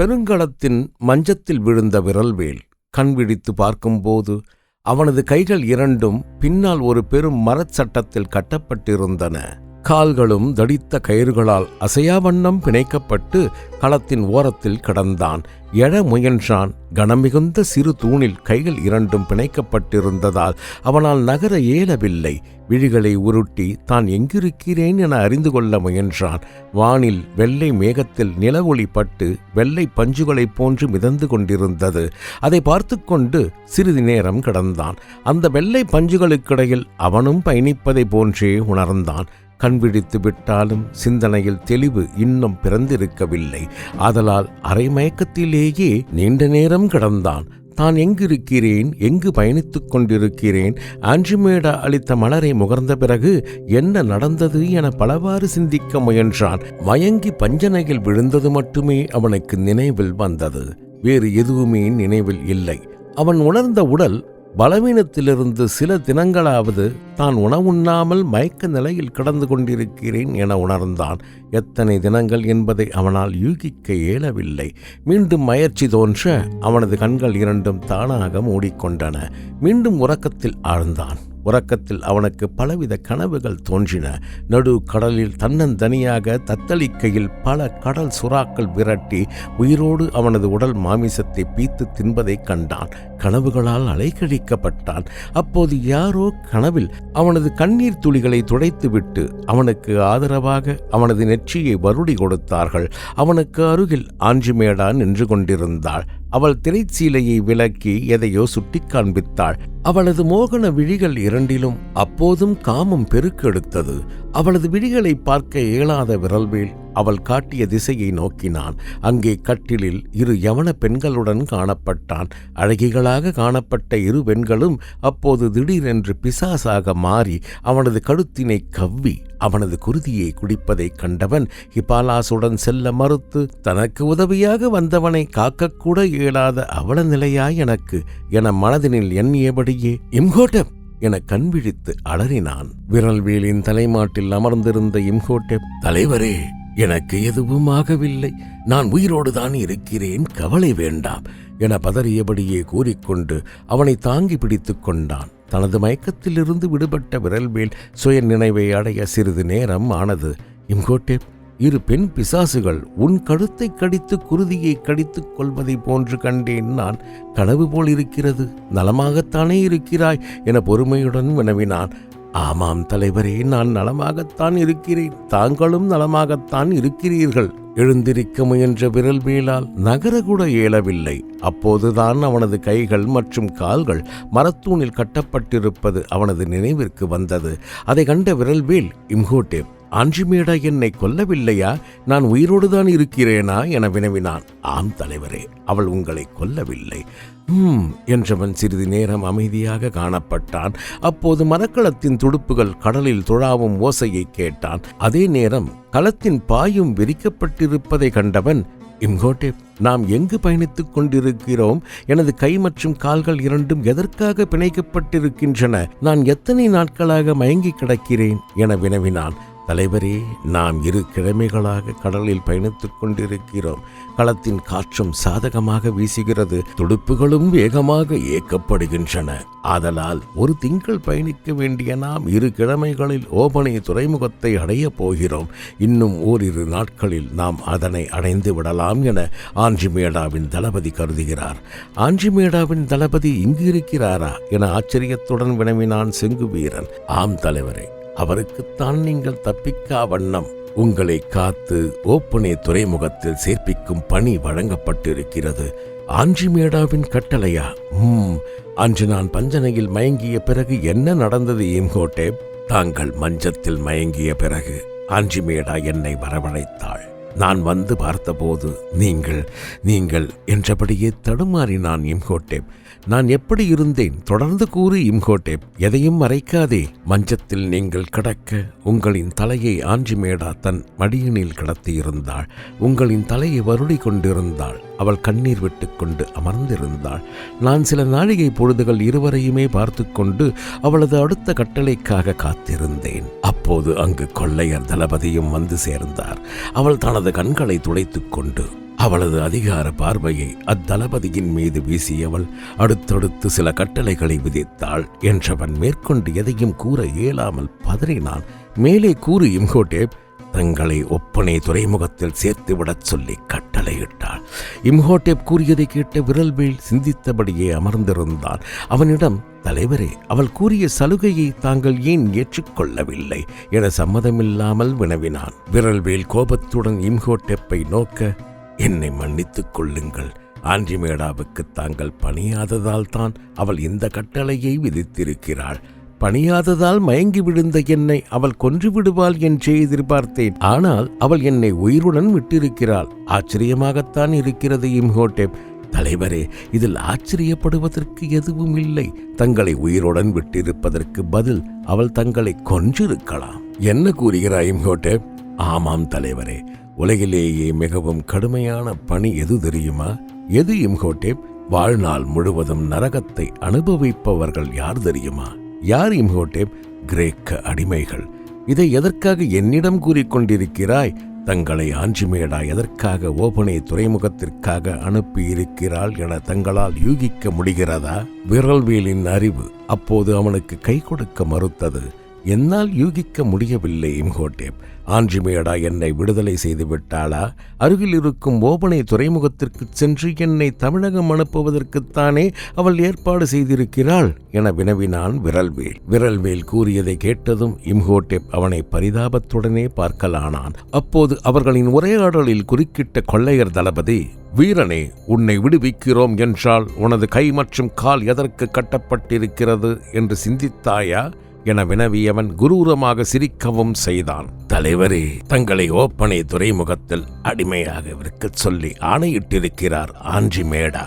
பெருங்களத்தின் மஞ்சத்தில் விழுந்த விரல்வேல் கண் விழித்து பார்க்கும்போது அவனது கைகள் இரண்டும் பின்னால் ஒரு பெரும் மரச் சட்டத்தில் கட்டப்பட்டிருந்தன. கால்களும் தடித்த கயிறுகளால் அசையாவண்ணம் பிணைக்கப்பட்டு களத்தின் ஓரத்தில் கிடந்தான். எழ முயன்றான். கனமிகுந்த சிறு தூணில் கைகள் இரண்டும் பிணைக்கப்பட்டிருந்ததால் அவனால் நகர இயலவில்லை. விழிகளை உருட்டி தான் எங்கிருக்கிறேன் என அறிந்து கொள்ள முயன்றான். வானில் வெள்ளை மேகத்தில் நிலவொளி பட்டு வெள்ளை பஞ்சுகளைப் போன்று மிதந்து கொண்டிருந்தது. அதை பார்த்து கொண்டு சிறிது நேரம் கிடந்தான். அந்த வெள்ளை பஞ்சுகளுக்கிடையில் அவனும் பயணிப்பதை போன்றே உணர்ந்தான். கண்பிடித்து விட்டாலும் சிந்தனையில் தெளிவு இன்னும் பிறந்திருக்கவில்லை. ஆதலால் அரைமயக்கத்திலேயே நீண்ட நேரம் கிடந்தான். தான் எங்கிருக்கிறேன்? எங்கு பயணித்துக் கொண்டிருக்கிறேன்? ஆன்டிமேடா அளித்த மலரை முகர்ந்த பிறகு என்ன நடந்தது என பலவாறு சிந்திக்க முயன்றான். மயங்கி பஞ்சனையில் விழுந்தது மட்டுமே அவனுக்கு நினைவில் வந்தது. வேறு எதுவுமே நினைவில் இல்லை. அவன் உணர்ந்த உடல் பலவீனத்திலிருந்து சில தினங்களாவது தான் உணவுண்ணாமல் மயக்க நிலையில் கடந்து கொண்டிருக்கிறேன் என உணர்ந்தான். எத்தனை தினங்கள் என்பதை அவனால் யூகிக்க இயலவில்லை. மீண்டும் மயற்சி தோன்ற அவனது கண்கள் இரண்டும் தானாக மூடிக்கொண்டன. மீண்டும் உறக்கத்தில் ஆழ்ந்தான். உறக்கத்தில் அவனுக்கு பலவித கனவுகள் தோன்றின. நடு கடலில் தன்னந்தனியாக தத்தளிக்கையில் பல கடல் சுறாக்கள் விரட்டி உயிரோடு அவனது உடல் மாமிசத்தை பீத்து தின்பதைக் கண்டான். கனவுகளால் அலைக்கழிக்கப்பட்டான் அப்போது யாரோ கனவில் அவனது கண்ணீர் துளிகளை துடைத்துவிட்டு அவனுக்கு ஆதரவாக அவனது நெற்றியை வருடி கொடுத்தார்கள். அவனுக்கு அருகில் ஆஞ்சிமேடா நின்று கொண்டிருந்தாள். அவள் திரைச்சீலையை விலக்கி எதையோ சுட்டிக் காண்பித்தாள். அவளது மோகன விழிகள் இரண்டிலும் அப்போதும் காமம் பெருக்கெடுத்தது. அவளது விழிகளை பார்க்க இயலாத விரல்வேல் அவள் காட்டிய திசையை நோக்கினான். அங்கே கட்டிலில் இரு யவன பெண்களுடன் காணப்பட்டான். அழகிகளாக காணப்பட்ட இரு பெண்களும் அப்போது திடீரென்று பிசாசாக மாறி அவனது கழுத்தினை கவ்வி அவனது குருதியை குடிப்பதைக் கண்டவன் ஹிபாலாசுடன் செல்ல மறுத்து தனக்கு உதவியாக வந்தவனை காக்கக்கூட இயலாத அவல நிலையாய் எனக்கு. என மனதினில் எண்ணியபடியே இம்கோட்டப் என கண்விழித்து அலறினான். விரல்வேலின் தலைமாட்டில் அமர்ந்திருந்த இம்கோட்டெப் தலைவரே எனக்கு எதுவும் ஆகவில்லை நான் உயிரோடுதான் இருக்கிறேன். கவலை வேண்டாம் என பதறியபடியே கூறிக்கொண்டு அவனை தாங்கி பிடித்து கொண்டான். தனது மயக்கத்திலிருந்து விடுபட்ட விரல்வேல் சுய நினைவை அடைய சிறிது நேரம் ஆனது. இம்கோட்டேப் இரு பெண் பிசாசுகள் உன் கழுத்தை கடித்து குருதியை கடித்துக் கொள்வதை போன்று கண்டேன் நான். கனவு போல் இருக்கிறது. நலமாகத்தானே இருக்கிறாய் என பொறுமையுடன் வினவினான். ஆமாம் தலைவரே நான் நலமாகத்தான் இருக்கிறேன். தாங்களும் நலமாகத்தான் இருக்கிறீர்கள். எழுந்திருக்க முயன்ற விரல் மேலால் நகரக்கூட இயலவில்லை அப்போதுதான் அவனது கைகள் மற்றும் கால்கள் மரத்தூணில் கட்டப்பட்டிருப்பது அவனது நினைவிற்கு வந்தது. அதை கண்ட விரல்வேல் இம்ஹோட்டேப் அன்றிமேடா என்னை கொல்லவில்லையா? நான் உயிரோடுதான் இருக்கிறேனா? என வினவினான். ஆம் தலைவரே அவள் உங்களை கொல்லவில்லை. ஹம் என்றவன் சிறிது நேரம் அமைதியாக காணப்பட்டான். அப்போது மரக்களத்தின் துடுப்புகள் கடலில் துழாவும் ஓசையை கேட்டான். அதே நேரம் களத்தின் பாயும் விரிக்கப்பட்டிருப்பதை கண்டவன் இம்கோட்டே நாம் எங்கு பயணித்துக் கொண்டிருக்கிறோம்? எனது கை மற்றும் கால்கள் இரண்டும் எதற்காக பிணைக்கப்பட்டிருக்கின்றன? நான் எத்தனை நாட்களாக மயங்கி கிடக்கிறேன்? என வினவினான். தலைவரே நாம் இரு கிழமைகளாக கடலில் பயணித்துக் கொண்டிருக்கிறோம். களத்தின் காற்றும் சாதகமாக வீசுகிறது. துடுப்புகளும் வேகமாக இயக்கப்படுகின்றன. ஆதலால் ஒரு திங்கள் பயணிக்க வேண்டிய நாம் இரு கிழமைகளில் ஓபனை துறைமுகத்தை அடையப் போகிறோம். இன்னும் ஓரிரு நாட்களில் நாம் அதனை அடைந்து விடலாம் என ஆஞ்சிமேடாவின் தளபதி கருதுகிறார். ஆஞ்சிமேடாவின் தளபதி இங்கு இருக்கிறாரா என ஆச்சரியத்துடன் வினவினான் செங்கு வீரன் ஆம் தலைவரே அவருக்குத்தான் நீங்கள் தப்பிக்கா வண்ணம். உங்களை காத்து ஓப்பனே துறைமுகத்தில் சேர்ப்பிக்கும் பணி வழங்கப்பட்டிருக்கிறது. ஆஞ்சிமேடாவின் கட்டளையா? ம் அன்று நான் பஞ்சனையில் மயங்கிய பிறகு என்ன நடந்தது ஏம்கோட்டே தாங்கள் மஞ்சத்தில் மயங்கிய பிறகு ஆஞ்சிமேடா என்னை வரவழைத்தாள். நான் வந்து பார்த்தபோது நீங்கள் நீங்கள் என்றபடியே தடுமாறினான் இம்கோட்டேப் நான் எப்படி இருந்தேன்? தொடர்ந்து கூறு இம்ஹோட்டேப். எதையும் மறைக்காதே. மஞ்சத்தில் நீங்கள் கிடக்க உங்களின் தலையை ஆஞ்சிமேடா தன் மடியினில் கிடத்தியிருந்தாள். உங்களின் தலையை வருடி கொண்டிருந்தாள். அவள் கண்ணீர் விட்டுக்கொண்டு அமர்ந்திருந்தாள். நான் சில நாழிகை பொழுதுகள் இருவரையுமே பார்த்து கொண்டு அவளது அடுத்த கட்டளைக்காக காத்திருந்தேன். அப்போது அங்கு கொள்ளையர் தளபதியும் வந்து சேர்ந்தார். அவள் தனது கண்களை துளைத்துக் கொண்டு அவளது அதிகார பார்வையை அத்தளபதியின் மீது வீசியவள் அடுத்தடுத்து சில கட்டளைகளை விதித்தாள். என்றவன் மேற்கொண்டு எதையும் கூற இயலாமல் பதறினான். மேலே கூறு இம்ஹோட்டேப் தங்களை ஒப்பனை துறைமுகத்தில் சேர்த்துவிடச் சொல்லி கட்டளையிட்டாள். இம்ஹோட்டேப் கூறியதை கேட்ட விரல்வேல் சிந்தித்தபடியே அமர்ந்திருந்தான். அவனிடம் தலைவரே அவள் கூறிய சலுகையை தாங்கள் ஏன் ஏற்றுக்கொள்ளவில்லை? என சம்மதமில்லாமல் வினவினான். விரல்வேல் கோபத்துடன் இம்ஹோட்டெப்பை நோக்க என்னை மன்னித்துக் கொள்ளுங்கள். ஆன்றிமேடாவுக்கு தாங்கள் பணியாததால் தான் அவள் இந்த கட்டளையை விதித்திருக்கிறாள். பணியாததால் மயங்கி விழுந்த என்னை அவள் கொன்று விடுவாள் என்றே எதிர்பார்த்தேன். ஆனால் அவள் என்னை உயிருடன் விட்டிருக்கிறாள். ஆச்சரியமாகத்தான் இருக்கிறது இம்ஹோட்டேப். தலைவரே இதில் ஆச்சரியப்படுவதற்கு எதுவும் இல்லை. தங்களை உயிருடன் விட்டிருப்பதற்கு பதில் அவள் தங்களை கொன்றிருக்கலாம். என்ன கூறுகிறாய் இம்ஹோட்டேப்? ஆமாம் தலைவரே உலகிலேயே மிகவும் கடுமையான பணி எது தெரியுமா? எது இம்ஹோட்டேப்? வாழ்நாள் முழுவதும் நரகத்தை அனுபவிப்பவர்கள் யார் தெரியுமா? யார் இம்ஹோட்டேப்? கிரேக்க அடிமைகள். இதை எதற்காக என்னிடம் கூறிக்கொண்டிருக்கிறாய்? தங்களை ஆஞ்சிமேடா எதற்காக ஓபனை துறைமுகத்திற்காக அனுப்பியிருக்கிறாள் என தங்களால் யூகிக்க முடிகிறதா? விரல்வேலின் அறிவு அப்போது அவனுக்கு கை கொடுக்க மறுத்தது. என்னால் யூகிக்க முடியவில்லை இம்ஹோட்டேப். ஆஞ்சிமேடா என்னை விடுதலை செய்து விட்டாளா? அருகில் இருக்கும் ஓபனை துறைமுகத்திற்கு சென்று என்னை தமிழகம் அனுப்புவதற்குத்தானே அவள் ஏற்பாடு செய்திருக்கிறாள் என வினவினான் விரல்வேல். விரல்வேல் கூறியதை கேட்டதும் இம்ஹோட்டேப் அவனை பரிதாபத்துடனே பார்க்கலானான். அப்போது அவர்களின் உரையாடலில் குறுக்கிட்ட கொள்ளையர் தளபதி வீரனே உன்னை விடுவிக்கிறோம் என்றால் உனது கை மற்றும் கால் எதற்கு கட்டப்பட்டிருக்கிறது? என்று சிந்தித்தாயா? என வினவியவன் குரூரமாக சிரிக்கவும் செய்தான். தலைவரே தங்களை ஓப்பனை துறைமுகத்தில் அடிமையாக இருக்கச் சொல்லி ஆணையிட்டிருக்கிறார் ஆஞ்சி மேடா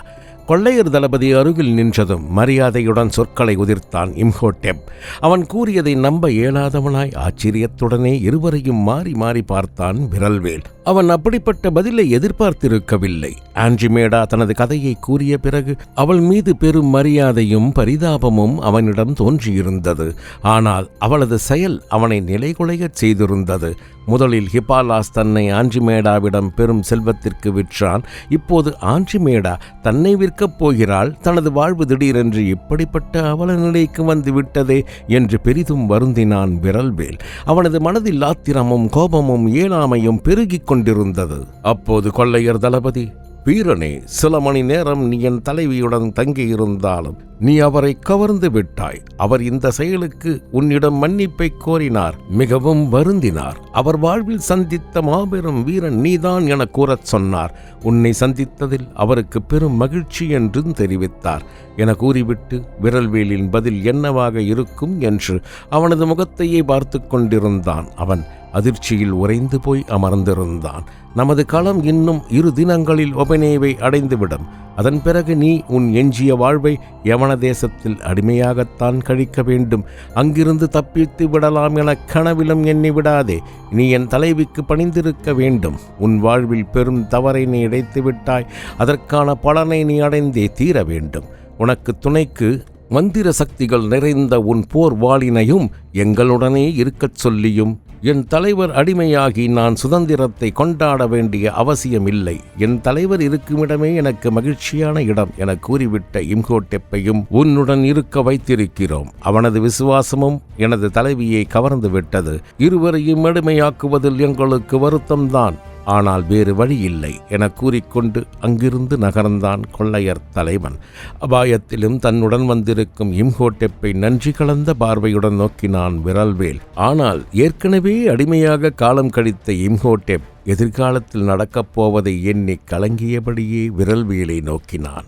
கொள்ளையர் தளபதி அருகில் நின்றதும் மரியாதையுடன் சொற்களை உதிர்த்தான் இம்ஹோட்டெப். அவன் கூறியதை நம்ப இயலாதவனாய் ஆச்சரியத்துடனே இருவரையும் மாறி மாறி பார்த்தான் விரல்வேல். அவன் அப்படிப்பட்ட பதிலை எதிர்பார்த்திருக்கவில்லை. ஆன்ஜிமேடா தனது கதையை கூறிய பிறகு அவள் மீது பெரும் மரியாதையும் பரிதாபமும் அவனிடம் தோன்றியிருந்தது. ஆனால் அவளது செயல் அவனை நிலைகுலையச் செய்திருந்தது. முதலில் ஹிபாலாஸ் தன்னை ஆஞ்சிமேடாவிடம் பெரும் செல்வத்திற்கு விற்றான். இப்போது ஆஞ்சிமேடா தன்னை விற்க இறக்கப் போகிறாள். தனது வாழ்வு திடீரென்று இப்படிப்பட்ட அவல நிலைக்கு வந்து விட்டதே என்று பெரிதும் வருந்தினான் விரல்வேல். அவனது மனதில் ஆத்திரமும் கோபமும் ஏழாமையும் பெருகிக் கொண்டிருந்தது. அப்போது கொள்ளையர் தளபதி வீரனே சில மணி நேரம் நீ என் தலைவியுடன் தங்கியிருந்தாலும் நீ அவரை கவர்ந்து விட்டாய். அவர் இந்த செயலுக்கு உன்னிடம் மன்னிப்பை கோரினார் மிகவும் வருந்தினார். அவர் வாழ்வில் சந்தித்த மாபெரும் வீரன் நீதான் என கூறச் சொன்னார். உன்னை சந்தித்ததில் அவருக்கு பெரும் மகிழ்ச்சி என்றும் தெரிவித்தார். என கூறிவிட்டு விரல்வேலின் பதில் என்னவாக இருக்கும் என்று அவனது முகத்தையே பார்த்து கொண்டிருந்தான். அவன் அதிர்ச்சியில் உறைந்து போய் அமர்ந்திருந்தான். நமது களம் இன்னும் இரு தினங்களில் ஒபனேவை அடைந்துவிடும். அதன் பிறகு நீ உன் எஞ்சிய வாழ்வை யவன தேசத்தில் அடிமையாகத்தான் கழிக்க வேண்டும். அங்கிருந்து தப்பித்து விடலாம் என கனவிலும் எண்ணி விடாதே. நீ என் தலைவிக்கு பணிந்திருக்க வேண்டும். உன் வாழ்வில் பெரும் தவறை நீ இடைத்து விட்டாய். அதற்கான பலனை நீ அடைந்தே தீர வேண்டும். உனக்கு துணைக்கு மந்திர சக்திகள் நிறைந்த உன் போர் வாளினையும் எங்களுடனே இருக்கச் சொல்லியும். என் தலைவர் அடிமையாகி நான் சுதந்திரத்தை கொண்டாட வேண்டிய அவசியமில்லை. என் தலைவர் இருக்குமிடமே எனக்கு மகிழ்ச்சியான இடம் என கூறிவிட்ட இம்கோட்டெப்பையும் உன்னுடன் இருக்க வைத்திருக்கிறோம். அவனது விசுவாசமும் எனது தலைவியை கவர்ந்து விட்டது. இருவரையும் அடிமையாக்குவதில் எங்களுக்கு வருத்தம்தான். ஆனால் வேறு வழி இல்லை என கூறிக்கொண்டு அங்கிருந்து நகர்ந்தான் கொள்ளையர் தலைவன். அபாயத்திலும் தன்னுடன் வந்திருக்கும் இம்ஹோட்டெப்பை நன்றி கலந்த பார்வையுடன் நோக்கினான் விரல்வேல். ஆனால் ஏற்கனவே அடிமையாக காலம் கழித்த இம்ஹோட்டெப் எதிர்காலத்தில் நடக்கப் போவதை எண்ணி கலங்கியபடியே விரல்வேலை நோக்கினான்.